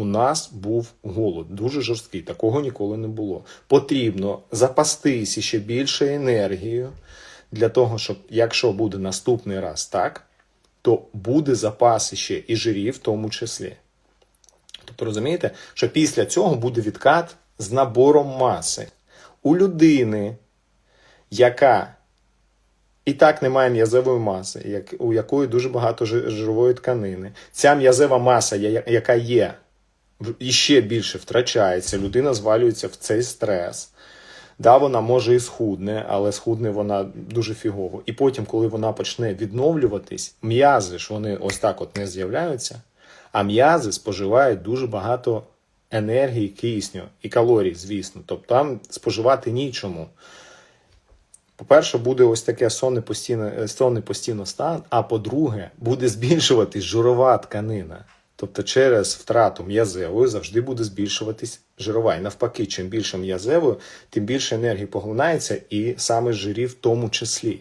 у нас був голод, дуже жорсткий, такого ніколи не було. Потрібно запастися ще більше енергією для того, щоб якщо буде наступний раз так, то буде запас ще і жирів в тому числі. Тобто розумієте, що після цього буде відкат з набором маси. У людини, яка і так немає м'язової маси, у якої дуже багато жирової тканини. Ця м'язова маса, яка є, іще більше втрачається, людина звалюється в цей стрес. Да, вона може і схудне, але схудне вона дуже фігово. І потім, коли вона почне відновлюватись, м'язи ж вони ось так от не з'являються, а м'язи споживають дуже багато енергії, кисню і калорій, звісно. Тобто там споживати нічому. По-перше, буде ось таке сонний постійно, сонний постійно стан, а по-друге, буде збільшуватись жирова тканина. Тобто через втрату м'язевої завжди буде збільшуватись жирова. І навпаки, чим більше м'язевою, тим більше енергії поглинається, і саме жирів в тому числі.